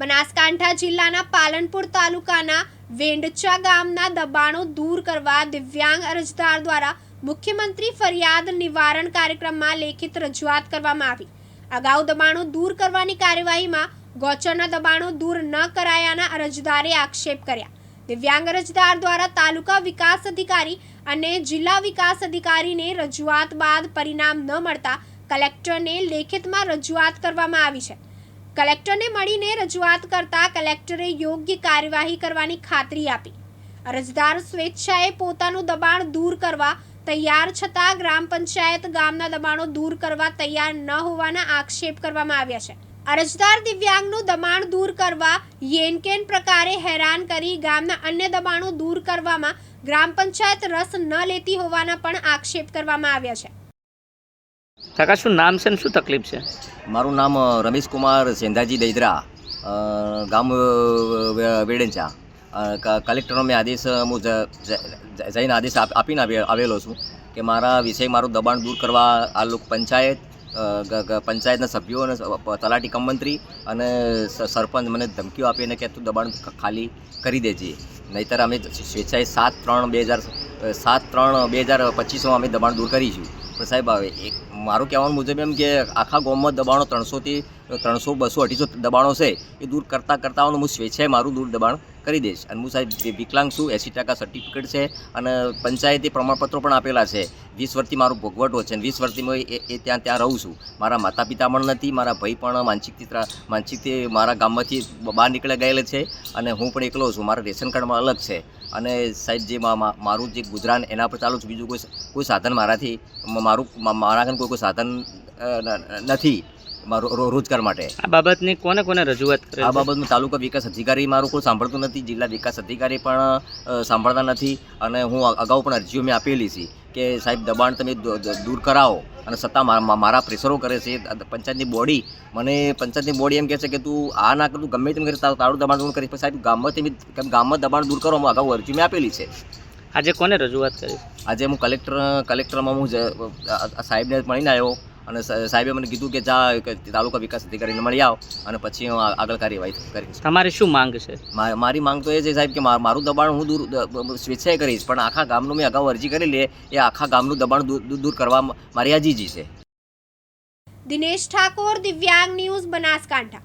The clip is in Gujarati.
બનાસકાંઠા જિલ્લાના પાલનપુર તાલુકાના વેંડચા ગામના દબાણો દૂર કરવા દિવ્યાંગ અરજદાર દ્વારા મુખ્યમંત્રી ફરિયાદ નિવારણ કાર્યક્રમમાં લેખિત રજૂઆત કરવામાં આવી. અગાઉ દબાણો દૂર કરવાની કાર્યવાહીમાં ગૌચરના દબાણો દૂર ન કરાયાના અરજદારે આક્ષેપ કર્યા. દિવ્યાંગ અરજદાર દ્વારા તાલુકા વિકાસ અધિકારી અને જિલ્લા વિકાસ અધિકારીને રજૂઆત બાદ પરિણામ ન મળતા કલેક્ટરને લેખિતમાં રજૂઆત કરવામાં આવી છે. કલેક્ટરને મળીને રજૂઆત કરતા કલેક્ટરે યોગ્ય કાર્યવાહી કરવાની ખાતરી આપી. અરજદાર સ્વેચ્છાએ પોતાનું દબાણ દૂર કરવા, તૈયાર છતાં ગ્રામ પંચાયત ગામના દબાણો દૂર કરવા તૈયાર ન હોવાના આક્ષેપ કરવામાં આવ્યા છે. અરજદાર દિવ્યાંગનું દબાણ દૂર કરવા, યેનકેન પ્રકારે હેરાન કરી ગામના અન્ય દબાણો દૂર કરવામાં ગ્રામ પંચાયત રસ ન લેતી હોવાના પણ આક્ષેપ કરવામાં આવ્યા છે. કાકા શું નામ છે ને શું તકલીફ છે? મારું નામ રમેશ કુમાર સેંધાજી દૈદરા ગામ વેડંચા. કલેક્ટરનો મેં આદેશ હું જઈને આદેશ આપ- આપીને આવેલો છું કે મારા વિષય મારું દબાણ દૂર કરવા આ લોક પંચાયત પંચાયતના સભ્યો અને તલાટી કમ મંત્રી અને સરપંચ મને ધમકીઓ આપીને કે તું દબાણ ખાલી કરી દેજે. નહીંતર અમે સ્વેચ્છાએ સાત ત્રણ બે હજાર સાત ત્રણ બે હજાર પચીસમાં અમે દબાણ દૂર કરીશું. પણ સાહેબ એક મારું કહેવાનું મુજબ એમ કે આખા ગામમાં દબાણો ત્રણસોથી, ત્રણસો, બસો અઢીસો દબાણો છે, એ દૂર કરતાં કરતાં હું સ્વેચ્છાએ મારું દૂર દબાણ કરી દઈશ. અને હું સાહેબ વિકલાંગ છું, એંસી ટકા સર્ટિફિકેટ છે અને પંચાયતી પ્રમાણપત્રો પણ આપેલા છે. વીસ વર્ષથી મારું ભોગવટો છે અને વીસ વર્ષથી હું એ ત્યાં ત્યાં રહું છું. મારા માતા પિતા પણ નથી, મારા ભાઈ પણ માનસિકથી માનસિકથી મારા ગામમાંથી બહાર નીકળે ગયેલા છે અને હું પણ એકલો છું. મારા રેશન કાર્ડમાં અલગ છે. અને સાહેબ જે મારું જે ગુજરાન એના પર ચાલુ છું. બીજું કોઈ કોઈ સાધન મારાથી મારું મારા કોઈ કોઈ સાધન નથી. રોજગાર માટે. આ બાબતની કોને કોને રજૂઆત કરે આ બાબતમાં તાલુકા વિકાસ અધિકારી મારું કોઈ સાંભળતું નથી જિલ્લા વિકાસ અધિકારી પણ સાંભળતા નથી અને હું અગાઉ પણ અરજીઓ મેં આપેલી છે કે સાહેબ દબાણ તમે દૂર કરાવો અને સત્તા મારા પ્રેશરો કરે છે પંચાયતની બોડી. મને પંચાયતની બોડી એમ કહે છે કે તું આ ના કર તું ગમે તેમ કરી તારું દબાણ દૂર કરીશ પણ સાહેબ ગામમાં તમે ગામમાં દબાણ દૂર કરો હું અગાઉ અરજી મેં આપેલી છે. આજે કોને રજૂઆત કરી? આજે હું કલેક્ટર કલેક્ટરમાં હું સાહેબને મળીને આવ્યો. અને સાહેબે મને કીધું કે જા તાલુકા વિકાસ અધિકારીને મળી આવ અને પછી હું આગળ કાર્યવાહી કરીશ. તમારી શું માંગ છે? મા- મારી માંગ તો એ છે સાહેબ કે મારું દબાણ હું દૂર સ્વેચ્છાએ કરીશ પણ આખા ગામનું મેં અગાઉ અરજી કરી લે એ આખા ગામનું દબાણ દૂર દૂર- દૂર કરવા મારી આજીજી છે. દિનેશ ઠાકોર દિવ્યાંગ ન્યૂઝ બનાસકાંઠા.